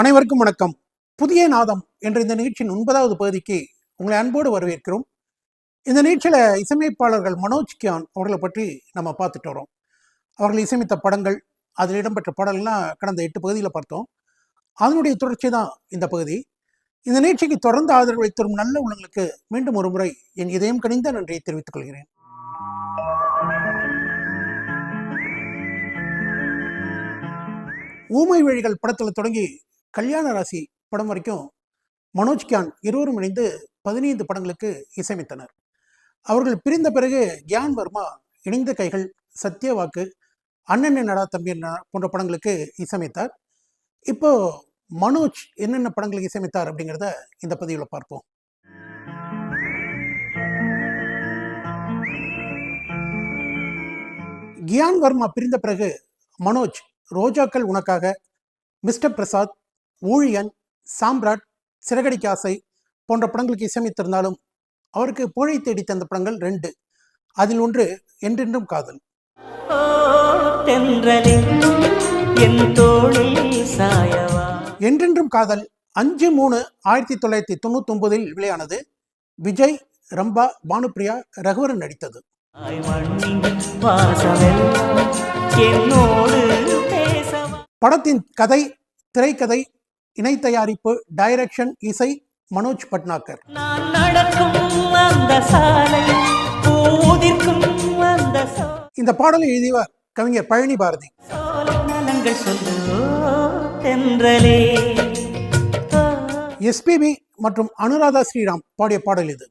அனைவருக்கும் வணக்கம். புதிய நாதம் என்ற இந்த நிகழ்ச்சியின் ஒன்பதாவது பகுதிக்கு உங்களை அன்போடு வரவேற்கிறோம். இந்த நிகழ்ச்சியில் இசையமைப்பாளர்கள் மனோஜ் கியான் அவர்களை பற்றி நம்ம பார்த்துட்டு வரோம். அவர்கள் இசையமைத்த படங்கள் அதில் இடம்பெற்ற பாடல்கள்லாம் கடந்த எட்டு பகுதியில் பார்த்தோம். அதனுடைய தொடர்ச்சி தான் இந்த பகுதி. இந்த நிகழ்ச்சிக்கு தொடர்ந்து ஆதரவு தரும் நல்ல உள்ளங்களுக்கு மீண்டும் ஒரு முறை என் இதயம் கனிந்த நன்றியை தெரிவித்துக் கொள்கிறேன். ஊமை வழிகள் படத்தில் தொடங்கி கல்யாண ராசி படம் வரைக்கும் மனோஜ் கியான் இருவரும் இணைந்து பதினைந்து படங்களுக்கு இசையமைத்தனர். அவர்கள் பிரிந்த பிறகு கியான் வர்மா இணைந்த கைகள் சத்தியவாக்கு அண்ணன் நடா தம்பி போன்ற படங்களுக்கு இசையமைத்தார். இப்போ மனோஜ் என்னென்ன படங்களுக்கு இசையமைத்தார் அப்படிங்கிறத இந்த பதிவில் பார்ப்போம். கியான் வர்மா பிரிந்த பிறகு மனோஜ் ரோஜாக்கள் உனக்காக மிஸ்டர் பிரசாத் ஊழியன் சாம்ராட் சிறகடிக்க ஆசை போன்ற படங்களுக்கு இசையமைத்திருந்தாலும் அவருக்கு புகழை தேடி தந்த படங்கள் ரெண்டு. அதில் ஒன்று என்றென்றும் காதல். என்றென்றும் காதல். அஞ்சு மூணு ஆயிரத்தி தொள்ளாயிரத்தி தொண்ணூத்தி ஒன்பதில் வெளியானது. விஜய் ரம்பா பானுப்பிரியா ரகுவரன் நடித்தது. படத்தின் கதை திரைக்கதை இணை தயாரிப்பு டைரக்ஷன் இசை மனோஜ் பட்னாகர். இந்த பாடலை எழுதியவர் கவிஞர் பழனி பாரதி சோலை நலங்கள் சொல்லு ஓ தென்றலே ஓ எஸ்பிபி மற்றும் அனுராதா ஸ்ரீராம் பாடிய பாடல் இது.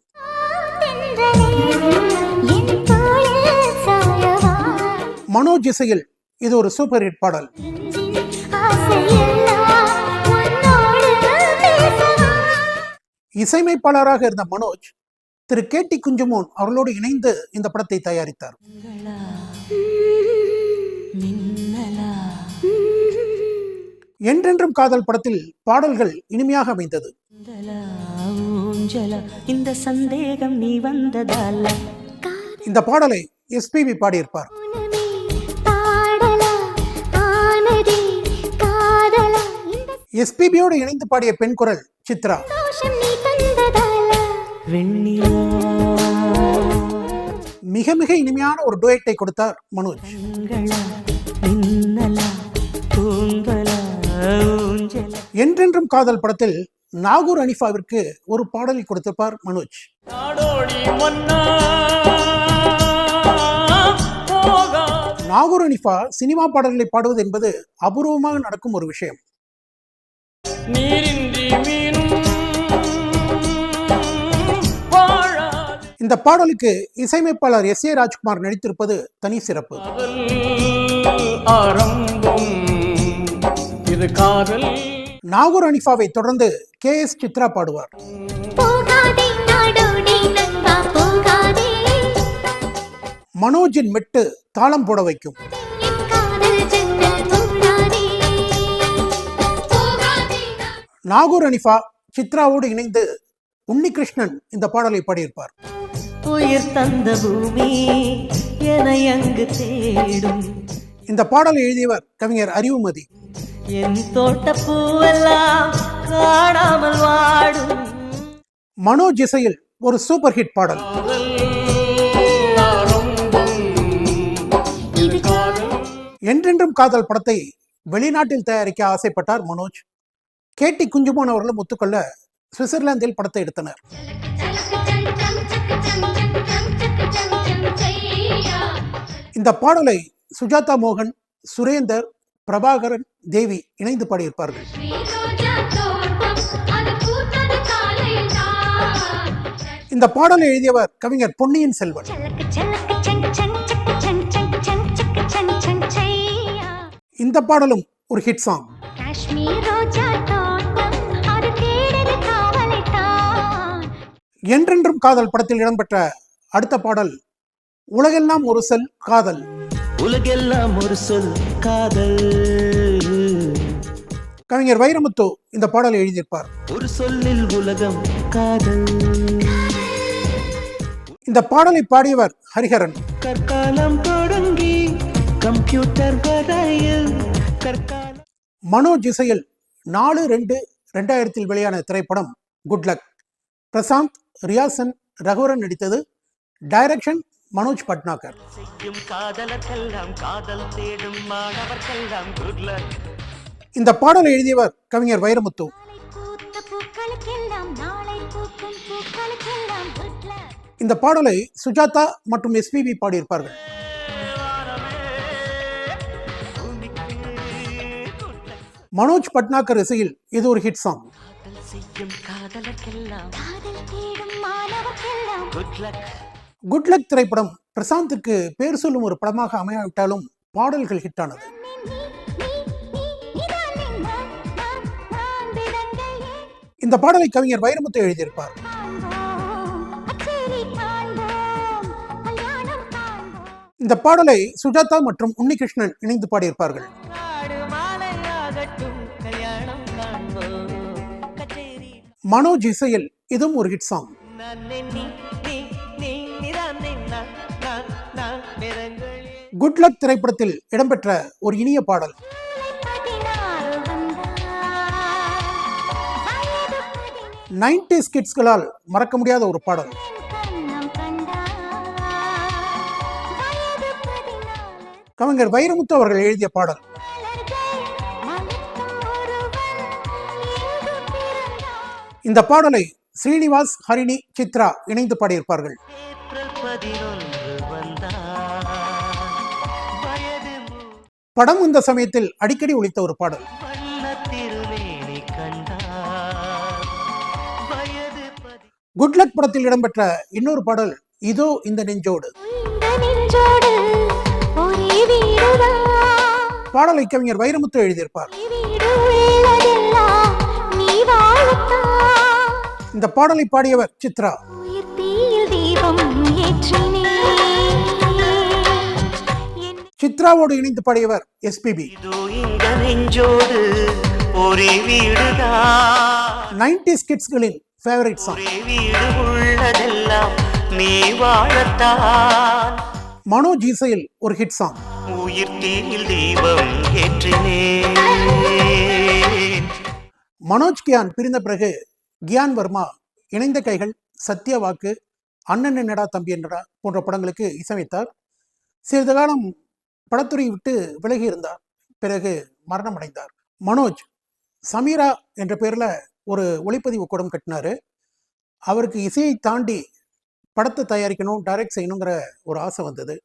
மனோஜ் இசையில் இது ஒரு சூப்பர் ஹிட் பாடல். இசையமைப்பாளராக இருந்த மனோஜ் திரு கேட்டி குஞ்சுமோன் அவர்களோடு இணைந்து இந்த படத்தை தயாரித்தார். என்றென்றும் காதல் படத்தில் பாடல்கள் இனிமையாக அமைந்தது. இந்த சந்தேகம் நீ வந்ததால இந்த பாடலை எஸ்பிபி பாடியிருப்பார் எஸ்பிபியோடு இணைந்து பாடிய பெண் குரல் சித்ரா. மிக மிக இனிமையான ஒரு டுயட்டை கொடுத்தார் மனோஜ். என்றென்றும் காதல் படத்தில் நாகூர் அனிஃபாவிற்கு ஒரு பாடலை கொடுத்திருப்பார் மனோஜ். நாகூர் அனிஃபா சினிமா பாடல்களை பாடுவது என்பது அபூர்வமாக நடக்கும் ஒரு விஷயம். நீரின்றி இந்த பாடலுக்கு இசையமைப்பாளர் எஸ் ஏ ராஜ்குமார் நடித்திருப்பது தனி சிறப்பு. நாகூர் அனிஃபாவை தொடர்ந்து கே எஸ் சித்ரா பாடுவார். மனோஜின் மெட்டு தாளம் போட வைக்கும். நாகூர் அனிஃபா சித்ராவோடு இணைந்து உன்னிகிருஷ்ணன் இந்த பாடலை பாடியிருப்பார். உயிர் தந்த பூமி என அங்கு தேடும்? இந்த பாடலை எழுதியவர் கவிஞர் அறிவுமதி. என் தோட்ட பூவெல்லாம் காணாமல் வாடும். மனோஜ் இசையில் ஒரு சூப்பர் ஹிட் பாடல். என்றென்றும் காதல் படத்தை வெளிநாட்டில் தயாரிக்க ஆசைப்பட்டார் மனோஜ். கேட்டி குஞ்சுமோன் அவர்களும் ஒத்துக்கொள்ள சுவிட்சர்லாந்தில் படத்தை எடுத்தனர். இந்த பாடலை சுஜாதா மோகன் சுரேந்தர் பிரபாகரன் தேவி இணைந்து பாடியிருப்பார்கள். இந்த பாடலை எழுதியவர் கவிஞர் பொன்னியின் செல்வன். இந்த பாடலும் ஒரு ஹிட் சாங் என்றென்றும் காதல் படத்தில் இடம்பெற்ற அடுத்த பாடல் உலகெல்லாம் ஒரு செல் காதல். உலகெல்லாம் ஒரு சொல் காதல். கவிஞர் வைரமுத்து இந்த பாடலை எழுதியிருப்பார். ஒரு சொல்லில் உலகம் காதல். இந்த பாடலை பாடியவர் ஹரிஹரன். கற்காலம் தொடங்கி கம்ப்யூட்டர் வரையில் கற்காலம் மனோஜ் இசையில் நாலு ரெண்டு ரெண்டாயிரத்தில் வெளியான திரைப்படம் குட் லக் பிரசாந்த் ரியாசன் ரகுவரன் நடித்தது. டைரக்ஷன் மனோஜ் பட்னாகர். செய்யும் காதலர்க்கெல்லாம் காதல் தேடும் மாணவர்க்கெல்லாம் இந்த பாடலை எழுதியவர் கவிஞர் வைரமுத்து. இந்த பாடலை சுஜாதா மற்றும் எஸ்பிபி பாடியிருப்பார்கள். மனோஜ் பட்னாகர் இசையில் இது ஒரு ஹிட் சாங் செய்யும் காதலர்க்கெல்லாம் காதல் தேடும் மாணவர்க்கெல்லாம் குட் லக் குட்லக் திரைப்படம் பிரசாந்துக்கு பேர் சொல்லும் ஒரு படமாக அமையாவிட்டாலும் பாடல்கள் ஹிட்டானது இந்த பாடலை கவிஞர் வைரமுத்து எழுதியிருப்பார். இந்த பாடலை சுஜாதா மற்றும் உன்னிகிருஷ்ணன் இணைந்து பாடியிருப்பார்கள். மனோஜ் இசையில் இதுவும் ஒரு ஹிட் சாங் குட்லக் திரைப்படத்தில் இடம்பெற்ற ஒரு இனிய பாடல். ஜூலை நைன்டி கிட்ஸ்களால் மறக்க முடியாத ஒரு பாடல். கவிஞர் வைரமுத்து அவர்கள் எழுதிய பாடல். இந்த பாடலை ஸ்ரீனிவாஸ் ஹரிணி சித்ரா இணைந்து பாடியிருப்பார்கள். படம் இந்த சமயத்தில் அடிக்கடி ஒழித்த ஒரு பாடல். குட்லக் படத்தில் இடம்பெற்ற இன்னொரு பாடல் இதோ இந்த நெஞ்சோடு. பாடலை கவிஞர் வைரமுத்து எழுதியிருப்பார். இந்த பாடலை பாடியவர் சித்ரா. சித்ராவோடு இணைந்து பாடியவர் எஸ்பிபி இதோ இந்த நெஞ்சோடு ஒரே வீடுதான் நைன்டி கிட்ஸ்களின் ஃபேவரட் சாங் மனோஜ் இசையில் ஒரு ஹிட் சாங் உயிர் தீயில் தீபம் மனோஜ் கியான் பிரிந்த பிறகு கியான் வர்மா இணைந்த கைகள் சத்ய வாக்கு அண்ணன் என்னடா தம்பி என்னடா போன்ற படங்களுக்கு இசையமைத்தார். சிறிது காலம் படத்துறை விட்டு விலகி இருந்தார் பிறகு மரணம் அடைந்தார் மனோஜ் சமீரா என்ற பேரில் ஒரு ஒளிப்பதிவு கூடம் கட்டினாரு. அவருக்கு இசையை தாண்டி படத்தை தயாரிக்கணும் டைரக்ட் செய்யணுங்கிற ஒரு ஆசை வந்தது.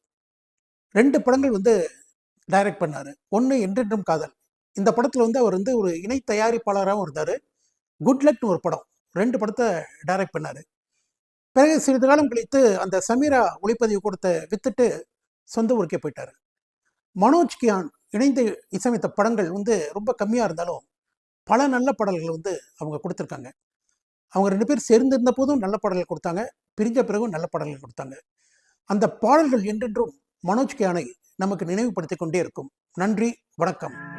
ரெண்டு படங்கள் வந்து டைரக்ட் பண்ணார். ஒன்று என்றென்றும் காதல். இந்த படத்தில் வந்து அவர் வந்து ஒரு இணை தயாரிப்பாளராகவும் இருந்தார். குட் லக்னு ஒரு படம். ரெண்டு படத்தை டைரக்ட் பண்ணார். பிறகு சிறிது காலம் கழித்து அந்த சமீரா ஒளிப்பதிவு கூடத்தை வித்துட்டு சொந்த ஊருக்கே போயிட்டார். மனோஜ் கியான் இணைந்து இசையமைத்த படங்கள் வந்து ரொம்ப கம்மியாக இருந்தாலும் பல நல்ல பாடல்கள் வந்து அவங்க கொடுத்துருக்காங்க. அவங்க ரெண்டு பேர் சேர்ந்திருந்த போதும் நல்ல பாடல்கள் கொடுத்தாங்க. பிரிஞ்ச பிறகும் நல்ல பாடல்கள் கொடுத்தாங்க. அந்த பாடல்கள் என்றென்றும் மனோஜ் கியானை நமக்கு நினைவுபடுத்திக் கொண்டே இருக்கும். நன்றி வணக்கம்.